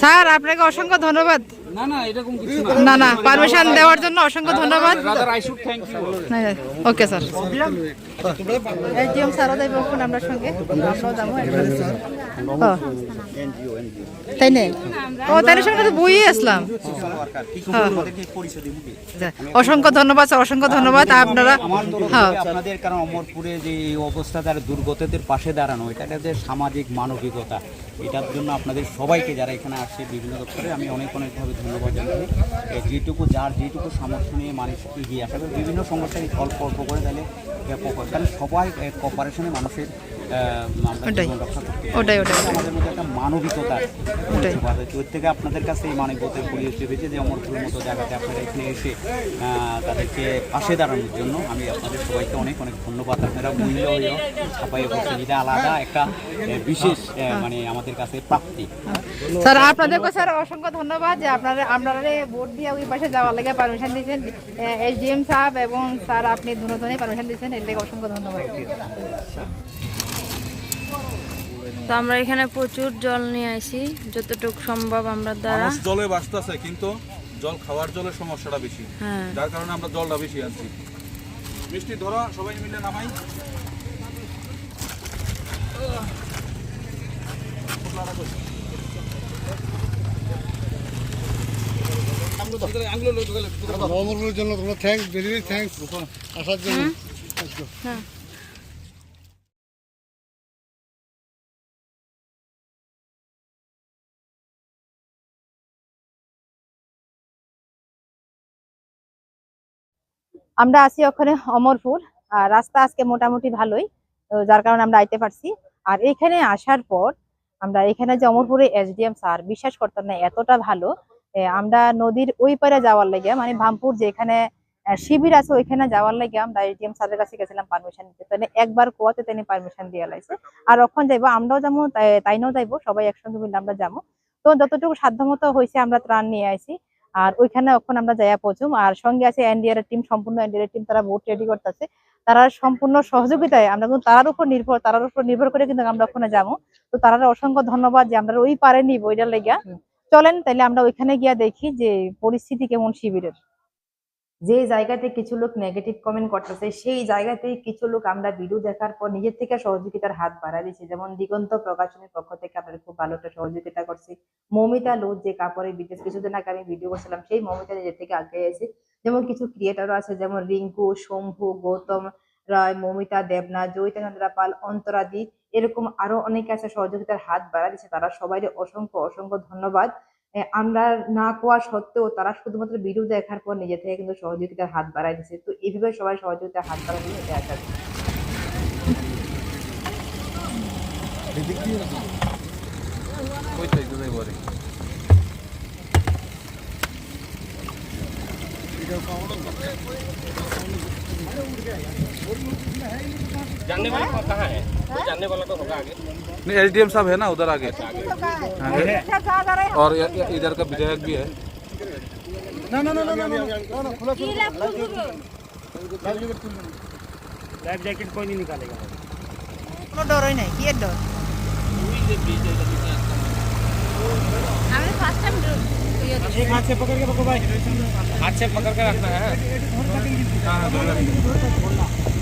Sir আপনাকে অসংখ্য ধন্যবাদ। না না এরকম কিছু না। না পারমিশন দেওয়ার জন্য অসংখ্য ধন্যবাদ। Rather I should thank you okay sir স্যারও সঙ্গে। ও। তাই ও তাই সঙ্গে তো বইয়ে আসলাম। হ্যাঁ। অসংখ্য ধন্যবাদ স্যার অসংখ্য ধন্যবাদ। আপনারা আমার তরফ হ্যাঁ। আপনাদের কারণ অমরপুরে যে অবস্থা তার দুর্গতদের পাশে দাঁড়ানো এটা যে সামাজিক মানবিকতা। এটার জন্য আপনাদের সবাইকে যারা এখানে আসে বিভিন্ন দপ্তরে, আমি অনেক অনেকভাবে ধন্যবাদ জানাই। যেটুকু যার যেটুকু সামর্থ্য নিয়ে মানুষ এগিয়ে আসা বিভিন্ন সমস্যার অল্প অল্প করে তাহলে কারণ সবাই কপারেশনে মানুষের ওটাই। ওটাই ওটাই আমাদের মধ্যে একটা মানবিকতা ওটাই। ওর থেকে আপনাদের কাছে এই মানবিকতার পরিবেশ পেয়েছে যে অমরপুরের মতো জায়গাতে আপনারা এখানে এসে তাদেরকে পাশে দাঁড়ানোর জন্য আমি আপনাদের সবাইকে অনেক অনেক ধন্যবাদ। আপনারা মূল্য হয়েও ছাপাই এটা আলাদা একটা বিশেষ মানে আমাদের কাছে প্রাপ্তি। স্যার আপনাদেরকে স্যার অসংখ্য ধন্যবাদ যে আপনারা আপনারা ভোট দিয়ে ওই পাশে যাওয়ার লাগে পারমিশন দিয়েছেন। এসডিএম সাহেব এবং স্যার আপনি দুজনে পারমিশন দিয়েছেন। এর লেগে অসংখ্য ধন্যবাদ। তো আমরা এখানে প্রচুর জল নিয়ে আসি যতটুকু সম্ভব আমরা দ্বারা জলে বাঁচতেছে কিন্তু জল খাওয়ার জলের সমস্যাটা বেশি হ্যাঁ যার কারণে আমরা জলটা বেশি আনছি মিষ্টি ধরো সবাই মিলে নামাই জন্য তোমার থ্যাংকস ভেরি ভেরি থ্যাংকস আসার জন্য আমরা আছি ওখানে অমরপুর, আর রাস্তা আজকে মোটামুটি ভালোই যার কারণে আমরা আইতে পারছি। আর এখানে আসার পর আমরা এখানে যে অমরপুরে এসডিএম স্যার, বিশ্বাস করতাম না, এতটা ভালো। আমরা নদীর ওই পারে যাওয়ার লাগে মানে ভামপুর যেখানে শিবির আছে ওইখানে যাওয়ার লাগে আমরা এসডিএম স্যারের কাছে গেছিলাম পারমিশন নিতে। তাহলে একবার কোয়াতে তিনি পারমিশন দিয়ে লাইছে আর ওখান যাইবো, আমরাও যাব তাই- তাইনাও যাইবো, সবাই একসঙ্গে মিলে আমরা যাব তো যতটুকু সাধ্যমতো হয়েছে আমরা ত্রাণ নিয়ে আইছি। আর ওইখানে এখন আমরা যাইয়া পৌঁছুম আর সঙ্গে আছে এনডিআর টিম সম্পূর্ণ এনডিআর টিম তারা ভোট রেডি করতেছে। তারা সম্পূর্ণ সহযোগিতায় আমরা কিন্তু তারার উপর নির্ভর তারার উপর নির্ভর করে কিন্তু আমরা ওখানে যাব। তো তারা অসংখ্য ধন্যবাদ যে আমরা ওই পারে নিব ওইটার লেগা চলেন তাহলে আমরা ওইখানে গিয়া দেখি যে পরিস্থিতি কেমন শিবিরের। যে জায়গাতে কিছু লোক নেগেটিভ কমেন্ট করতেছে সেই জায়গাতেই কিছু লোক আমরা ভিডিও দেখার পর নিজের থেকে সহযোগিতার হাত বাড়ায় দিচ্ছে। যেমন দিগন্ত প্রকাশনের পক্ষ থেকে আপনারা খুব ভালো একটা সহযোগিতা করছে। মৌমিতা লোদ যে কাপড়ের বিজনেস কিছুদিন আগে আমি ভিডিও করছিলাম, সেই মৌমিতা নিজের থেকে আগে এসে যেমন কিছু ক্রিয়েটারও আছে, যেমন রিঙ্কু, শম্ভু, গৌতম রায়, মৌমিতা দেবনা জয়িতানন্দ্রা পাল অন্তরাদি এরকম আরও অনেকে আছে, সহযোগিতার হাত বাড়া দিচ্ছে তারা। সবাই অসংখ্য অসংখ্য ধন্যবাদ। আমরা না কোয়া সত্ত্বেও তারা শুধুমাত্র ভিডিও দেখার পর নিজে থেকে কিন্তু সহযোগিতার হাত বাড়াই দিচ্ছে তো এইভাবে সবাই সহযোগিতার হাত বাড়ানো এটা जानने वाला कहाँ है? कोई जानने वाला तो होगा आगे। नहीं एसडीएम साहब है ना उधर आगे? हाँ, और इधर का विधायक भी है। ना ना ना ना ना ना। Life jacket. कोई नहीं। निकालेगा। डर ही नहीं ये डर। तो अच्छा हमें फ़र्स्ट टाइम एक हाथ से पकड़ के पकड़ो भाई। हाथ से पकड़ के रखना है। हाँ, हाँ